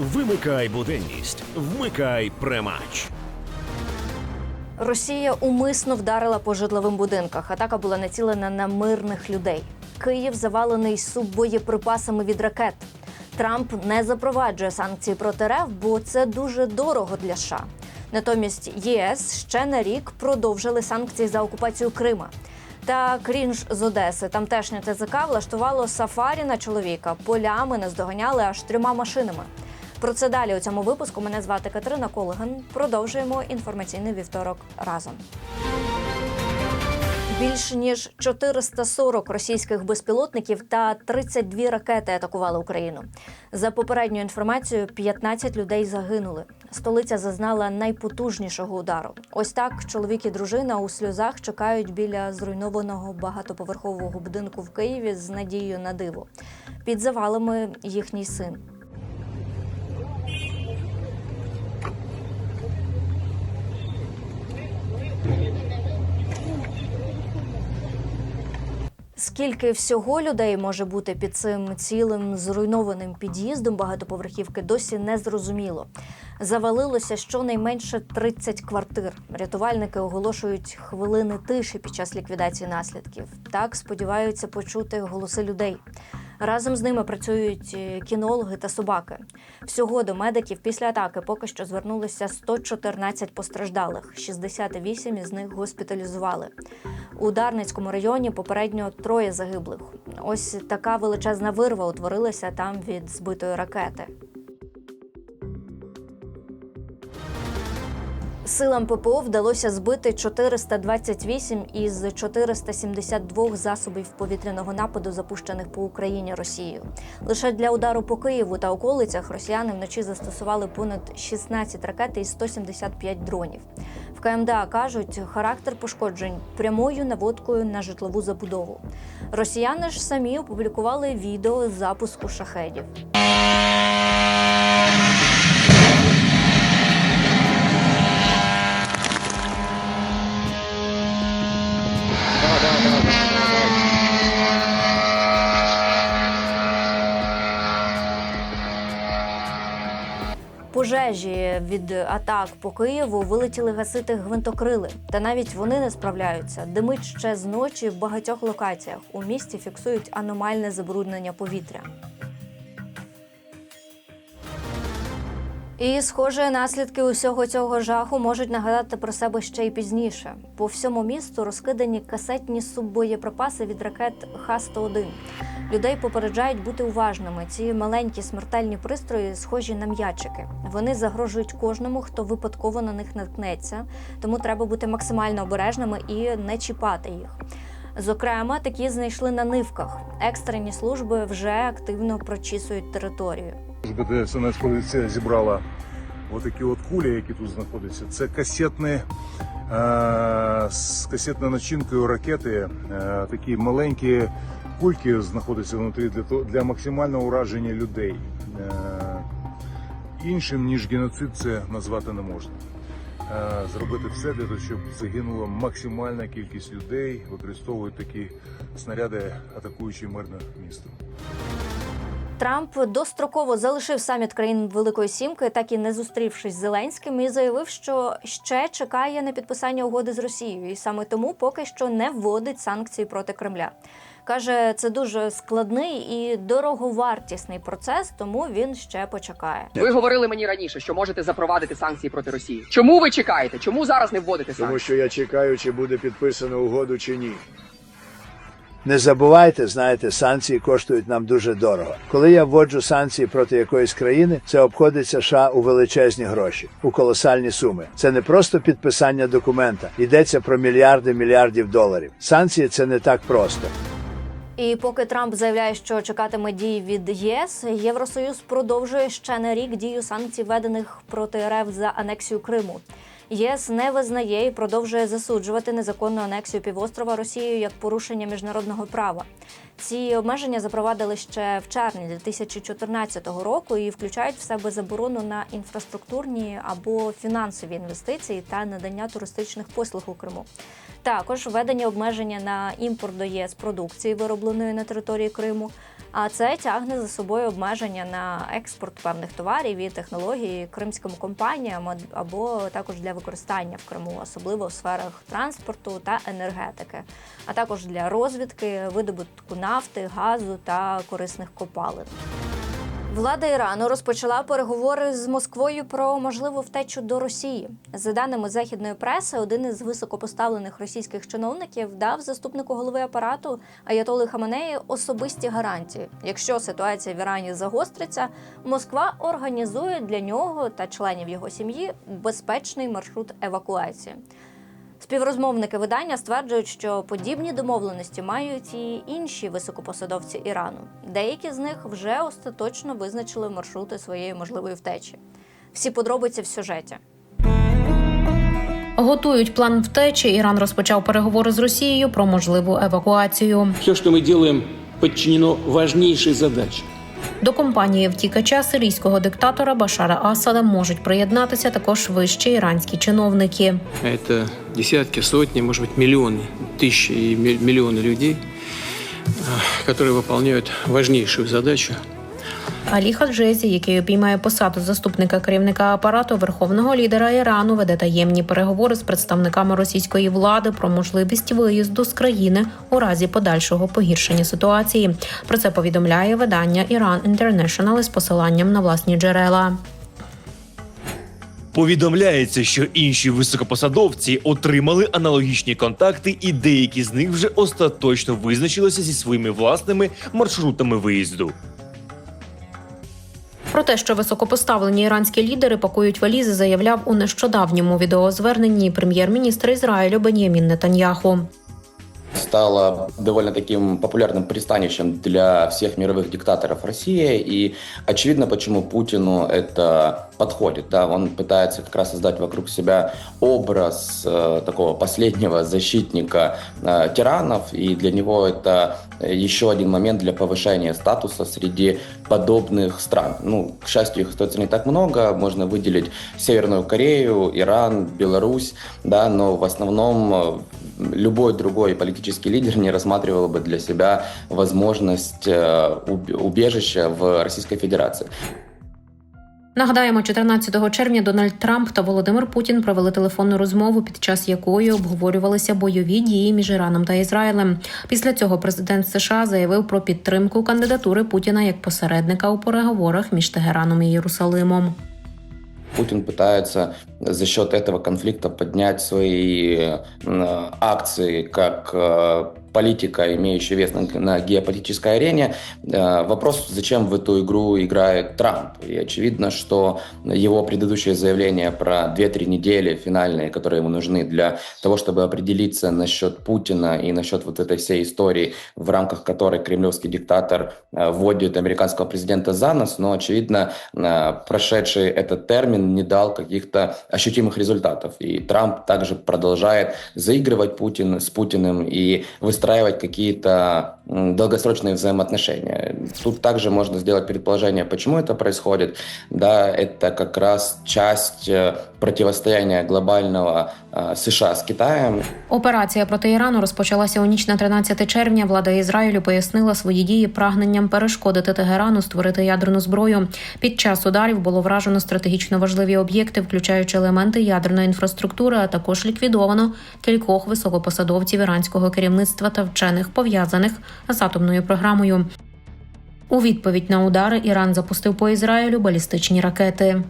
Вимикай буденність, вмикай премач. Росія умисно вдарила по житловим будинках. Атака була націлена на мирних людей. Київ завалений суббоєприпасами від ракет. Трамп не запроваджує санкції проти РФ, бо це дуже дорого для США. Натомість ЄС ще на рік продовжили санкції за окупацію Крима. Та крінж з Одеси тамтешнє ТЗК влаштувало сафарі на чоловіка. Полями наздоганяли аж трьома машинами. Про це далі у цьому випуску. Мене звати Катерина Колеган. Продовжуємо інформаційний вівторок разом. Більш ніж 440 російських безпілотників та 32 ракети атакували Україну. За попередньою інформацією, 15 людей загинули. Столиця зазнала найпотужнішого удару. Ось так чоловік і дружина у сльозах чекають біля зруйнованого багатоповерхового будинку в Києві з надією на диво. Під завалами їхній син. Скільки всього людей може бути під цим цілим зруйнованим під'їздом багатоповерхівки, досі не зрозуміло. Завалилося щонайменше 30 квартир. Рятувальники оголошують хвилини тиші під час ліквідації наслідків. Так сподіваються почути голоси людей. Разом з ними працюють е, кінологи та собаки. Всього до медиків після атаки поки що звернулися 114 постраждалих. 68 із них госпіталізували. У Дарницькому районі попередньо троє загиблих. Ось така величезна вирва утворилася там від збитої ракети. Силам ППО вдалося збити 428 із 472 засобів повітряного нападу, запущених по Україні Росією. Лише для удару по Києву та околицях росіяни вночі застосували понад 16 ракет і 175 дронів. В КМДА кажуть, характер пошкоджень прямою наводкою на житлову забудову. Росіяни ж самі опублікували відео з запуску шахедів. Пожежі від атак по Києву вилетіли гасити гвинтокрили, та навіть вони не справляються. Димить ще з ночі в багатьох локаціях. У місті фіксують аномальне забруднення повітря. І, схоже, наслідки усього цього жаху можуть нагадати про себе ще й пізніше. По всьому місту розкидані касетні суббоєприпаси від ракет Х-101. Людей попереджають бути уважними. Ці маленькі смертельні пристрої схожі на м'ячики. Вони загрожують кожному, хто випадково на них наткнеться, тому треба бути максимально обережними і не чіпати їх. Зокрема, такі знайшли на нивках. Екстрені служби вже активно прочісують територію. Служба ДСНС поліція зібрала отакі от кулі, які тут знаходяться. Це касетні, е, з касетною начинкою ракети. Е, такі маленькі кульки знаходяться внутрі для, для максимального ураження людей. Е, іншим, ніж геноцид, це назвати не можна. Зробити все для того, щоб загинула максимальна кількість людей, використовують такі снаряди, атакуючи мирне місто. Трамп достроково залишив саміт країн Великої Сімки, так і не зустрівшись з Зеленським, і заявив, що ще чекає на підписання угоди з Росією, і саме тому поки що не вводить санкції проти Кремля. Каже, це дуже складний і дороговартісний процес, тому він ще почекає. Ви говорили мені раніше, що можете запровадити санкції проти Росії. Чому ви чекаєте? Чому зараз не вводите Тому що я чекаю, чи буде підписано угоду чи ні. Не забувайте, знаєте, санкції коштують нам дуже дорого. Коли я вводжу санкції проти якоїсь країни, це обходиться США у величезні гроші, у колосальні суми. Це не просто підписання документа, йдеться про мільярди мільярдів доларів. Санкції це не так просто. І поки Трамп заявляє, що чекатиме дій від ЄС, Євросоюз продовжує ще на рік дію санкцій, введених проти РФ за анексію Криму. ЄС не визнає і продовжує засуджувати незаконну анексію півострова Росією як порушення міжнародного права. Ці обмеження запровадили ще в червні 2014 року і включають в себе заборону на інфраструктурні або фінансові інвестиції та надання туристичних послуг у Криму. Також введення обмеження на імпорт до ЄС продукції, виробленої на території Криму, А це тягне за собою обмеження на експорт певних товарів і технологій кримським компаніям або також для використання в Криму, особливо в сферах транспорту та енергетики, а також для розвідки, видобутку нафти, газу та корисних копалин. Влада Ірану розпочала переговори з Москвою про можливу втечу до Росії. За даними західної преси, один із високопоставлених російських чиновників дав заступнику голови апарату Аятоли Хаменеї особисті гарантії. Якщо ситуація в Ірані загостриться, Москва організує для нього та членів його сім'ї безпечний маршрут евакуації. Співрозмовники видання стверджують, що подібні домовленості мають і інші високопосадовці Ірану. Деякі з них вже остаточно визначили маршрути своєї можливої втечі. Всі подробиці в сюжеті. Готують план втечі. Іран розпочав переговори з Росією про можливу евакуацію. Все, что мы делаем, подчинено важнейшей задаче. До компанії втікача сирійського диктатора Башара Асада можуть приєднатися також вищі іранські чиновники. Это десятки, сотни, может быть, миллионы, тысячи и ми- миллионы людей, а, которые выполняют важнейшую задачу Алі Хаджезі, який обіймає посаду заступника керівника апарату верховного лідера Ірану, веде таємні переговори з представниками російської влади про можливість виїзду з країни у разі подальшого погіршення ситуації. Про це повідомляє видання Iran International із посиланням на власні джерела. Повідомляється, що інші високопосадовці отримали аналогічні контакти, і деякі з них вже остаточно визначилися зі своїми власними маршрутами виїзду. Про те, що високопоставлені іранські лідери пакують валізи, заявляв у нещодавньому відеозверненні прем'єр-міністр Ізраїлю Бенємін Нетаньяху. Стала довольно таким популярным пристанищем для всех мировых диктаторов России. И очевидно, почему Путину это подходит. Да? Он пытается как раз создать вокруг себя образ э, такого последнего защитника э, тиранов. И для него это еще один момент для повышения статуса среди подобных стран. Ну, к счастью, их остается не так много. Можно выделить Северную Корею, Иран, Беларусь, да, но в основном э, любой другой политический лидер не рассматривал бы для себя возможность э, уб- убежища в Российской Федерации. Нагадаємо, 14 червня Дональд Трамп та Володимир Путін провели телефонну розмову, під час якої обговорювалися бойові дії між Іраном та Ізраїлем. Після цього президент США заявив про підтримку кандидатури Путіна як посередника у переговорах між Тегераном і Єрусалимом. Путин пытается за счет этого конфликта поднять свои э, акции как э, политика, имеющая вес на, на геополитической арене. Э, Вопрос, зачем в эту игру играет Трамп. И очевидно, что его предыдущее заявление про 2-3 недели финальные, которые ему нужны для того, чтобы определиться насчет Путина и насчет вот этой всей истории, в рамках которой кремлевский диктатор э, вводит американского президента за нос, но, очевидно, э, прошедший этот термин не дал каких-то ощутимых результатов. И Трамп также продолжает заигрывать Путин с Путиным и выстраивать какие-то долгосрочные взаимоотношения. Тут также можно сделать предположение, почему это происходит. Да, это как раз часть э, противостояния глобального э, США с Китаем. Операція проти Ірану розпочалася у ніч на 13 червня. Влада Ізраїлю пояснила свої дії прагненням перешкодити Тегерану створити ядерну зброю. Під час ударів було вражено стратегічно важливі об'єкти, включаючи елементи ядерної інфраструктури, а також ліквідовано кількох високопосадовців іранського керівництва та вчених пов'язаних з атомною програмою. У відповідь на удари Іран запустив по Ізраїлю балістичні ракети.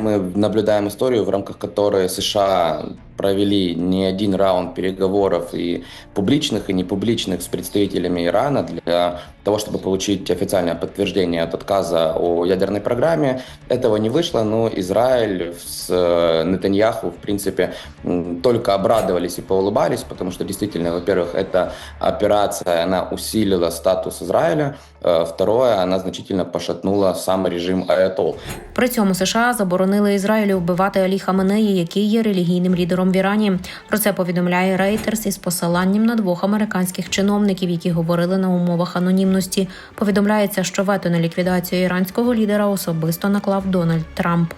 Ми наблюдаем историю, в рамках которой США провели не один раунд переговоров и публичных, и непубличных с представителями Ирана для того, чтобы получить официальное подтверждение от отказа о ядерной программе. Этого не вышло, но Израиль с э, Нетаньяху, в принципе, м, только обрадовались и поулыбались, потому что действительно, во-первых, эта операция, она усилила статус Израиля, Э, второе, она значительно пошатнула сам режим Аятол. При цьому США заборонили Ізраїлю вбивати Алі Хаменеї, який є релігійним лідером в Ірані. Про це повідомляє Reuters із посиланням на двох американських чиновників, які говорили на умовах анонімності. Повідомляється, що вето на ліквідацію іранського лідера особисто наклав Дональд Трамп.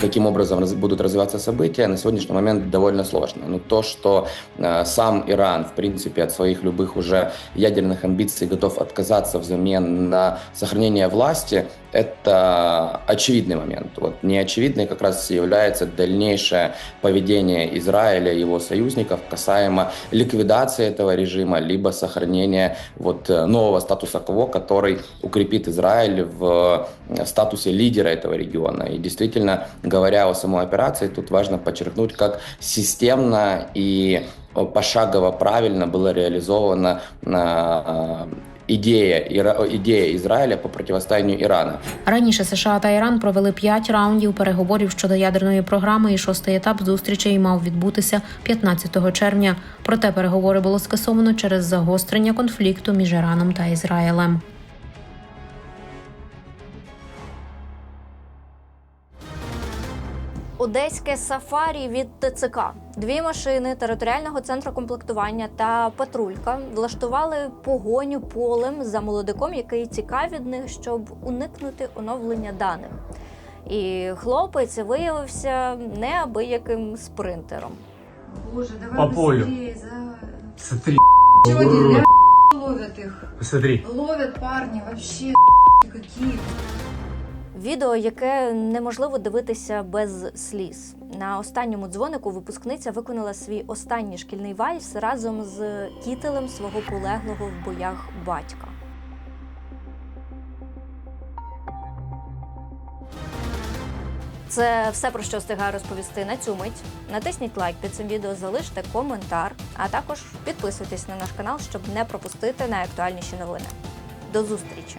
Каким образом раз- будут развиваться события, на сегодняшний момент довольно сложно. Но то, что э, сам Иран, в принципе, от своих любых уже ядерных амбиций готов отказаться взамен на сохранение власти, это очевидный момент. Вот неочевидной как раз является дальнейшее поведение Израиля и его союзников касаемо ликвидации этого режима, либо сохранения вот э, нового статуса кво, который укрепит Израиль в э, статусе лидера этого региона. И действительно, говоря о самой операции, тут важно подчеркнуть, как системно и э, пошагово правильно была реализована э, идея, Ира- идея Израиля по противостоянию Ирану. Раніше США та Іран провели п'ять раундів переговорів щодо ядерної програми, і шостий етап зустрічей мав відбутися 15 червня. Проте переговори було скасовано через загострення конфлікту між Іраном та Ізраїлем. Одеське сафарі від ТЦК. Дві машини територіального центру комплектування та патрулька влаштували погоню полем за молодиком, який тікав від них, щоб уникнути оновлення даних. І хлопець виявився неабияким спринтером. Боже, давай По полю. быстрее, за... Смотри, Сегодня ловят их. посмотри. Ловят парни вообще какие. Відео, яке неможливо дивитися без сліз. На останньому дзвонику випускниця виконала свій останній шкільний вальс разом з кітелем свого полеглого в боях батька. Це все про що встигаю розповісти на цю мить. Натисніть лайк під цим відео, залиште коментар, а також підписуйтесь на наш канал, щоб не пропустити найактуальніші новини. До зустрічі!